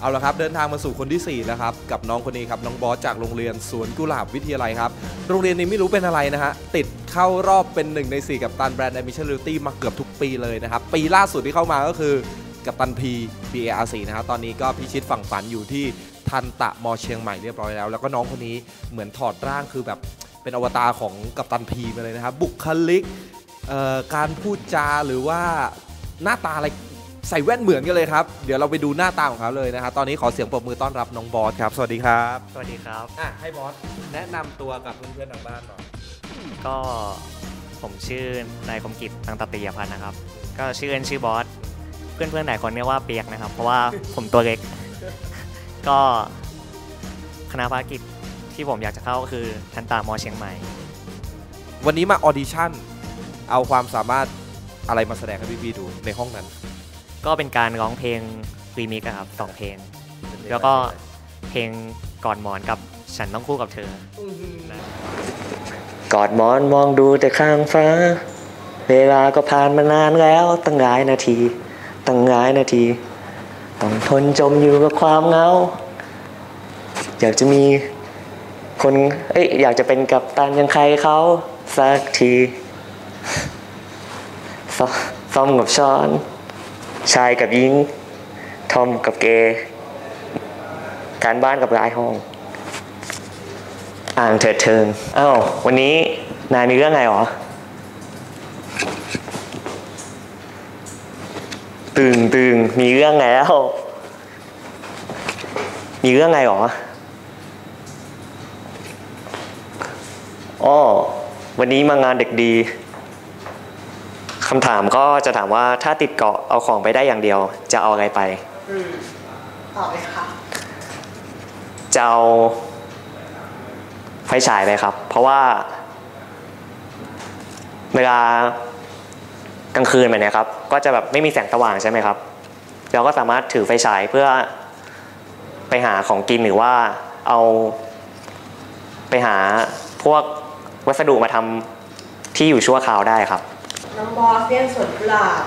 เอาละครับเดินทางมาสู่คนที่ 4 แล้วครับ กับน้องคนนี้ครับ น้องบอสจากโรงเรียนสวนกุหลาบวิทยาลัยครับ โรงเรียนนี้ไม่รู้เป็นอะไรนะฮะ ติดเข้ารอบเป็น 1 ใน 4 กับตันแบรนด์ Admission Loyalty มาเกือบทุกปีเลยนะครับ ปีล่าสุดที่เข้ามาก็คือกับตัน P BARC นะครับตอนนี้ก็พิชิตฝั่งฝันอยู่ที่ทันตะมอเชียงใหม่เรียบร้อยแล้ว แล้วก็น้องคนนี้เหมือนถอดร่างคือแบบเป็นอวตารของกัปตันพีมาเลยนะครับบุคลิกการพูดจาหรือว่าหน้าตาอะไร ใส่แว่นเหมือนกันเลยครับ เดี๋ยวเราไปดูหน้าตาของเขาเลยนะครับตอนนี้ขอเสียงปรบมือต้อนรับน้องบอสครับ สวัสดีครับสวัสดีครับ อะให้บอสแนะนำตัวกับเพื่อนๆทางบ้านหน่อยก็ผมชื่อนายคมกิจตังตติยพันธ์นะครับ ก็ชื่อเล่นชื่อบอส เพื่อนๆหลายคนเรียกว่าเปียกนะครับ เพราะว่าผมตัวเล็ก ก็คณะภารกิจที่ผมอยากจะเข้าก็คือทันตามอเชียงใหม่ วันนี้มาออดิชั่นเอาความสามารถอะไรมาแสดงให้พี่ๆดูในห้องนั้น ก็เป็นการร้องเพลงรีมิกซ์อะครับสองเพลง แล้วก็เพลงก่อนหมอนกับฉันต้องคู่กับเธอ กอดหมอนมองดูแต่ข้างฟ้า เวลาก็ผ่านมานานแล้วตั้งหลายนาที ตั้งหลายนาที ต้องทนจมอยู่กับความเหงา อยากจะมีคนเอ้ยอยากจะเป็นกัปตันอยังใครเขาสักทีซอซ่อมกับช้อน ชายกับหญิง ทอมกับเกย์การบ้านกับรายห้อง อ่างเถิดเทิงอ้าววันนี้นายมีเรื่องไงหรอ ตึงตึงมีเรื่องไงแล้ว มีเรื่องไงหรออ้อวันนี้มางานเด็กดี คำถามก็จะถามว่าถ้าติดเกาะเอาของไปได้อย่างเดียว จะเอาอะไรไปอืมตอบเลยค่ะจะเอาไฟฉายไปครับ เพราะว่า เวลากลางคืนแบบเนี้ยครับ ก็จะแบบไม่มีแสงสว่างใช่ไหมครับ เราก็สามารถถือไฟฉายเพื่อไปหาของกินหรือว่าเอาไปหาพวกวัสดุมาทำที่อยู่ชั่วคราวได้ครับ น้องบอสเรียนสวนกุหลาบ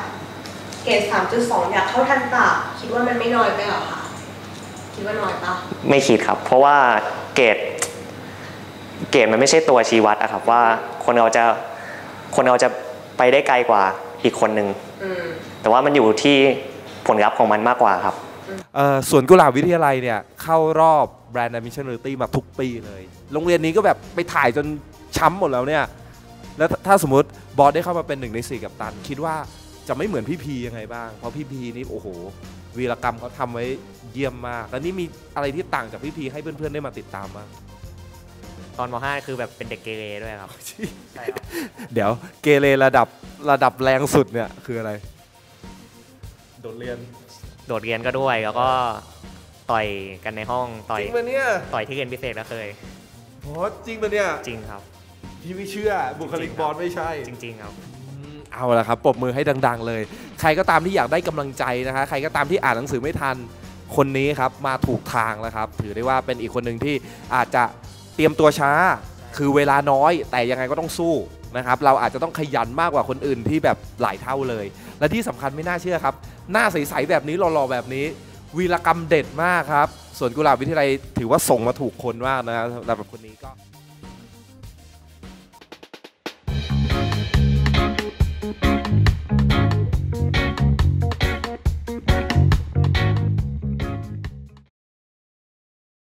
เกรด3.2 อยากเข้าทันตะคิดว่ามันไม่น้อยไปเหรอคะคิดว่าน้อยปะไม่คิดครับ เพราะว่าเกรดเกรดมันไม่ใช่ตัวชี้วัดอะครับว่าคนเราจะคนเราจะไปได้ไกลกว่าอีกคนนึงอืมแต่ว่ามันอยู่ที่ผลลัพธ์ของมันมากกว่าครับ เอ่อสวนกุหลาบวิทยาลัยเนี่ย เข้ารอบแบรนด์ Admission Loyalty มาทุกปีเลย โรงเรียนนี้ก็แบบไปถ่ายจนช้ำหมดแล้วเนี่ย แล้วถ้าสมมติบอสได้เข้ามาเป็นหนึ่งในสี่กับตัน คิดว่าจะไม่เหมือนพี่พียังไงบ้าง เพราะพี่พีนี่โอ้โห วีรกรรมเขาทำไว้เยี่ยมมาก แล้วนี่มีอะไรที่ต่างจากพี่พีให้เพื่อนๆได้มาติดตามบ้างตอนม .5 คือแบบเป็นเด็กเกเรด้วยครับใช่ครับเดี๋ยวเกเรระดับระดับแรงสุดเนี่ยคืออะไร โดดเรียนโดดเรียนก็ด้วยแล้วก็ต่อยกันในห้องต่อยจริงปะเนี่ยต่อยที่เรียนพิเศษก็เคย บอสจริงปะเนี่ย จริงครับ พี่ไม่เชื่อบุคลิกบอสไม่ใช่ จริงๆครับอืมเอาละครับปรบมือให้ดัง ๆ เลย ใครก็ตามที่อยากได้กำลังใจนะคะ ใครก็ตามที่อ่านหนังสือไม่ทันคนนี้ครับมาถูกทางแล้วครับ ถือได้ว่าเป็นอีกคนหนึ่งที่อาจจะเตรียมตัวช้า คือเวลาน้อย แต่ยังไงก็ต้องสู้นะครับ เราอาจจะต้องขยันมากกว่าคนอื่นที่แบบหลายเท่าเลย และที่สำคัญไม่น่าเชื่อครับ หน้าใสๆแบบนี้หล่อๆแบบนี้ วีรกรรมเด็ดมากครับ ส่วนกุหลาบวิทยาลัยถือว่าส่งมาถูกคนมากนะครับสำหรับคนนี้ก็